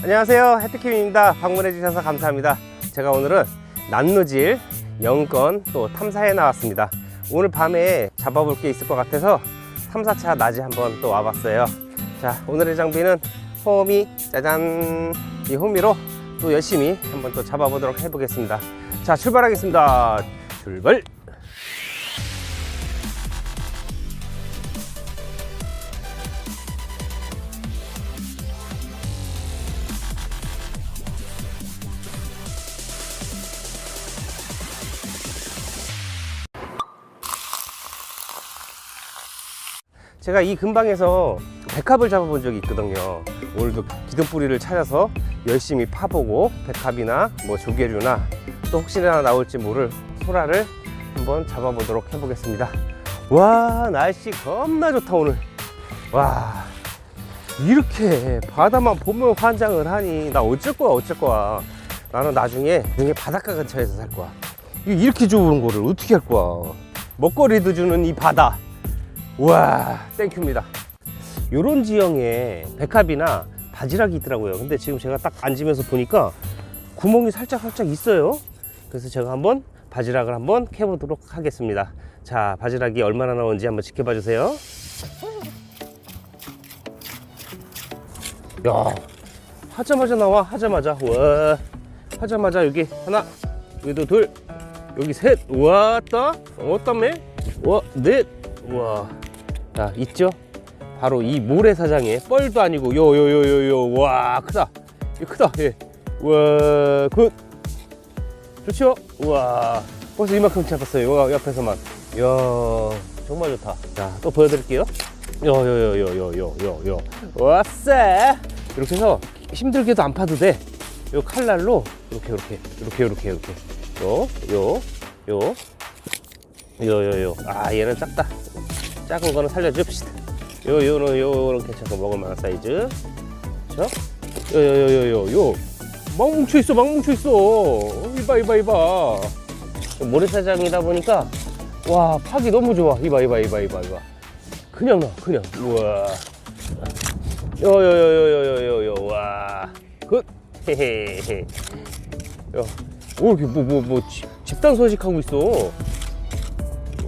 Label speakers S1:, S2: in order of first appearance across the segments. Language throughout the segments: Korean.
S1: 안녕하세요. 해트킴입니다. 방문해 주셔서 감사합니다. 제가 오늘은 난노질 영건 또 탐사에 나왔습니다. 오늘 밤에 잡아볼 게 있을 것 같아서 탐사차 낮에 한번 또 와봤어요. 자 오늘의 장비는 호미 짜잔! 이 호미로 또 열심히 한번 또 잡아보도록 해보겠습니다. 자 출발하겠습니다. 출발 제가 이 근방에서 백합을 잡아본 적이 있거든요. 오늘도 기둥뿌리를 찾아서 열심히 파보고 백합이나 뭐 조개류나 또 혹시나 나올지 모를 소라를 한번 잡아보도록 해보겠습니다. 와 날씨 겁나 좋다 오늘. 와 이렇게 바다만 보면 환장을 하니 나 어쩔 거야 어쩔 거야. 나는 나중에 나중에 바닷가 근처에서 살 거야. 이- 이렇게 좋은 거를 어떻게 할 거야. 먹거리도 주는 이 바다. 우와 땡큐입니다. 요런 지형에 백합이나 바지락이 있더라고요. 근데 지금 제가 딱 앉으면서 보니까 구멍이 살짝 살짝 있어요. 그래서 제가 한번 바지락을 한번 캐보도록 하겠습니다. 자 바지락이 얼마나 나오는지 한번 지켜봐 주세요. 야 하자마자 나와 하자마자. 와 하자마자 여기 하나 여기도 둘 여기 셋. 왔다 어따매 와넷. 와 자, 있죠? 바로 이 모래사장에 뻘도 아니고 요 요 요 요 요 와 크다 이 크다 예. 와 굿. 좋죠? 와 벌써 이만큼 잡았어요 요 옆에서만 이야 정말 좋다 자또 보여드릴게요 요요 요 요 요 요 요 요 와쎄 이렇게 해서 힘들게도 안 파도 돼요 칼날로 이렇게 이렇게 이렇게 이렇게 이렇게 요 요 요 요 요 요 아 얘는 작다 작은 거는 살려줍시다. 요, 요는, 요는 괜찮고, 먹을만한 사이즈. 그쵸? 요, 요, 요, 요, 요, 요. 막 뭉쳐있어, 막 뭉쳐있어. 이봐, 이봐, 이봐. 모래사장이다 보니까, 와, 파기 너무 좋아. 이봐, 이봐, 이봐, 이봐, 이봐. 그냥 나, 그냥. 우와. 요, 요, 요, 요, 요, 요, 요, 요. 와. 굿. 헤헤헤. 오, 이렇게 뭐, 뭐, 뭐, 집단 서식하고 있어.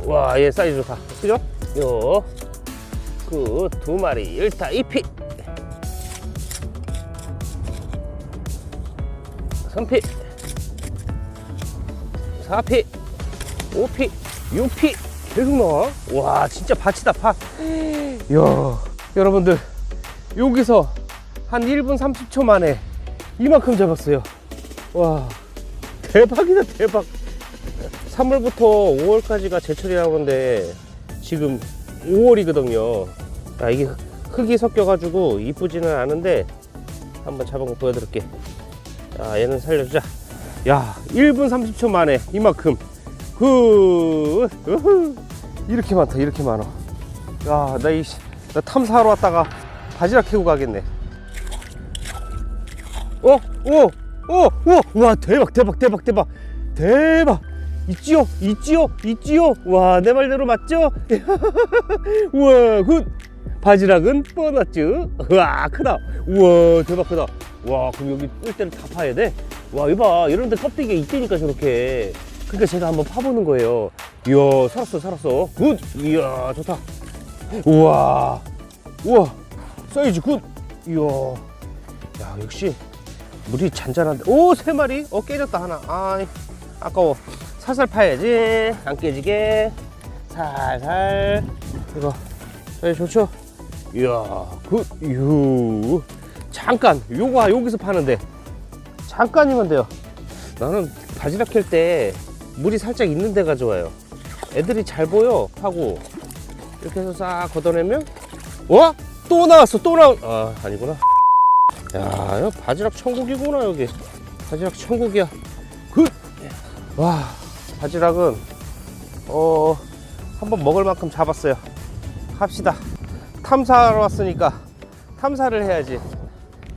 S1: 와, 얘 사이즈 좋다. 그죠? 요, 그 두 마리, 일타 이피. 삼피 사피오피육피 계속 나와. 와, 진짜 밭이다, 밭. 이야, 여러분들, 여기서 한 1분 30초 만에 이만큼 잡았어요. 와, 대박이다, 대박. 3월부터 5월까지가 제철이라고 하는데 지금 5월이거든요. 아, 이게 흙이 섞여가지고 이쁘지는 않은데 한번 잡은 거 보여드릴게. 자, 얘는 살려주자. 야, 1분 30초 만에 이만큼. 그, 으흐. 이렇게 많다, 이렇게 많아. 야, 나 이, 나 탐사하러 왔다가 바지락 캐고 가겠네. 어, 오, 오, 오, 와, 대박, 대박, 대박, 대박, 대박. 있지요, 있지요, 있지요. 와, 내 말대로 맞죠? 우와, 굿. 바지락은 뻔났죠? 우와, 크다. 우와, 대박 크다. 와, 그럼 여기 뜰 때는 다 파야 돼? 와, 이봐. 이런 데 껍데기가 있다니까, 저렇게. 그러니까 제가 한번 파보는 거예요. 이야, 살았어, 살았어. 굿. 이야, 좋다. 우와, 우와, 사이즈 굿. 이야, 야, 역시 물이 잔잔한데. 오, 세 마리. 어, 깨졌다, 하나. 아, 아까워. 살살 파야지. 안 깨지게. 살살. 이거. 네, 좋죠? 이야, 그, 유. 잠깐, 요거, 여기서 파는데. 잠깐이면 돼요. 나는 바지락 캘 때 물이 살짝 있는 데가 좋아요. 애들이 잘 보여, 파고. 이렇게 해서 싹 걷어내면, 와! 또 나왔어, 또 나왔, 아, 아니구나. 야, 바지락 천국이구나, 여기. 바지락 천국이야. 굿! 와, 바지락은, 어, 한번 먹을 만큼 잡았어요. 합시다. 탐사하러 왔으니까 탐사를 해야지.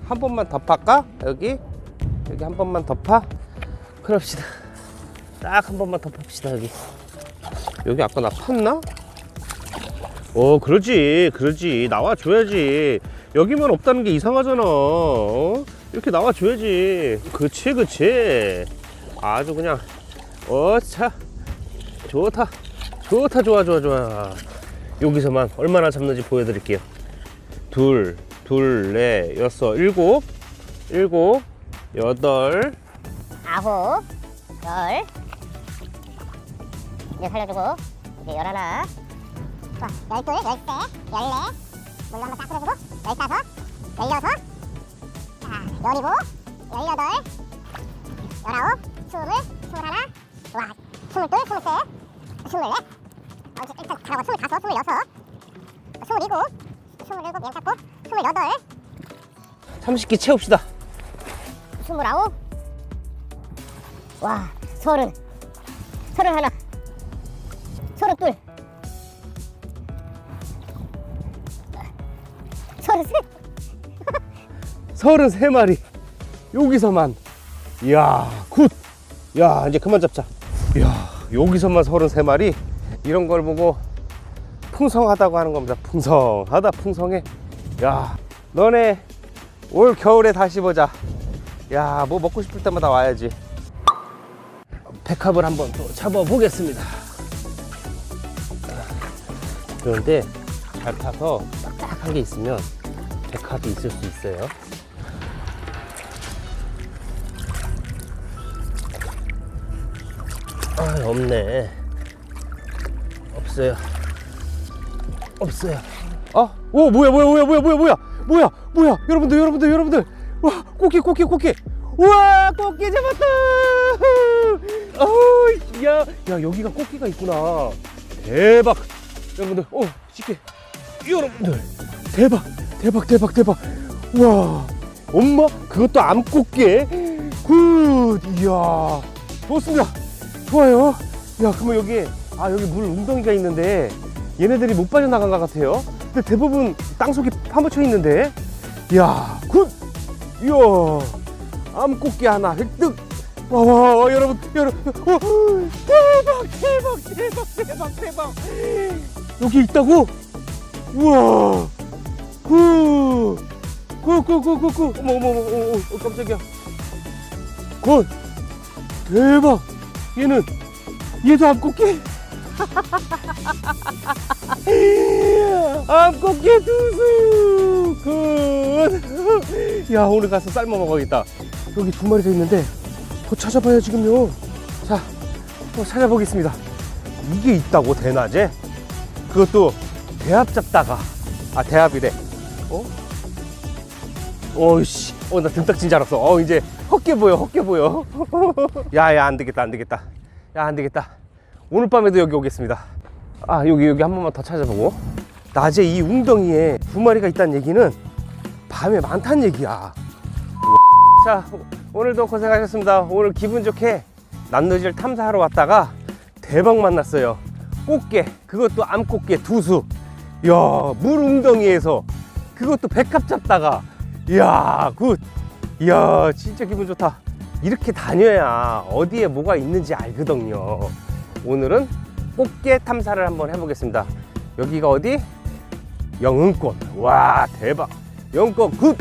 S1: 한 번만 더 팔까? 여기? 여기 한 번만 더 파? 그럽시다. 딱 한 번만 더 팝시다, 여기. 여기 아까 나 팠나? 어, 그러지. 그러지. 나와줘야지. 여기만 없다는 게 이상하잖아. 어? 이렇게 나와줘야지 그치 그치 아주 그냥 어차. 좋다. 좋다. 좋아 좋아 좋아. 여기서만 얼마나 잡는지 보여드릴게요. 둘, 둘, 넷, 여섯, 일곱. 일곱, 여덟.
S2: 아홉, 열. 이제 살려주고. 이제 열하나. 열둘, 열세, 열네. 물로 한번 딱 풀어주고. 열다섯, 열여섯. 자, 열이고, 열여덟, 열아홉, 스물, 스물하나. 와, 스물둘, 스물셋, 스물넷. 어, 일단 잘하고 스물다섯, 스물여섯, 스물일곱, 스물일곱, 얘 잡고 스물여덟,
S1: 30개 채웁시다
S2: 스물아홉. 와, 서른. 서른 하나. 서른 둘. 서른 셋.
S1: 33마리 여기서만 이야 굿 야 이제 그만 잡자 이야 여기서만 33마리? 이런 걸 보고 풍성하다고 하는 겁니다. 풍성하다 풍성해. 야 너네 올 겨울에 다시 보자. 야 뭐 먹고 싶을 때마다 와야지. 백합을 한번 또 잡아 보겠습니다. 그런데 잘 타서 딱딱한 게 있으면 백합이 있을 수 있어요 아 없네. 없어요. 없어요. 어? 오 뭐야 뭐야 뭐야 뭐야 뭐야 뭐야? 뭐야 뭐야? 여러분들 여러분들 여러분들. 와 꽃게 꽃게 꽃게 우와 꽃게 잡았다. 어우 야, 야 여기가 꽃게가 있구나. 대박. 여러분들 오 쉽게. 여러분들. 대박 대박 대박 대박. 와. 엄마 그것도 암꽃게 굿 이야. 좋습니다 좋아요. 야, 그러면 여기 아 여기 물 웅덩이가 있는데 얘네들이 못 빠져나간 것 같아요. 근데 대부분 땅 속에 파묻혀 있는데, 야, 굿, 이야, 암꽃게 하나 획득. 와, 와, 와, 여러분, 여러분, 어, 대박, 대박, 대박, 대박, 대박. 여기 있다고? 우와, 굿, 굿, 굿, 굿, 굿, 굿. 어머, 어머, 어머, 어머, 어, 깜짝이야. 굿, 대박. 얘는 얘도 암꽃게? 암꽃게 두수 굿야 오늘 가서 삶아 먹어야겠다. 여기 두 마리 더 있는데 더 찾아봐요 지금요. 자또 찾아보겠습니다. 이게 있다고 대낮에? 그것도 대합 잡다가. 아 대합이래. 어? 어이씨. 어나 등딱진 줄 알았어. 어 이제 헛게 보여 헛게 보여. 야야 안 되겠다 안 되겠다. 야 안 되겠다. 오늘 밤에도 여기 오겠습니다. 아 여기 여기 한 번만 더 찾아보고. 낮에 이 웅덩이에 두 마리가 있다는 얘기는 밤에 많다는 얘기야. 자 오늘도 고생하셨습니다. 오늘 기분 좋게 난노질 탐사하러 왔다가 대박 만났어요. 꽃게 그것도 암꽃게 두수. 야물 웅덩이에서 그것도 백합 잡다가. 이야 굿 이야 진짜 기분 좋다. 이렇게 다녀야 어디에 뭐가 있는지 알거든요. 오늘은 꽃게 탐사를 한번 해보겠습니다. 여기가 어디? 영흥권. 와 대박. 영흥권 굿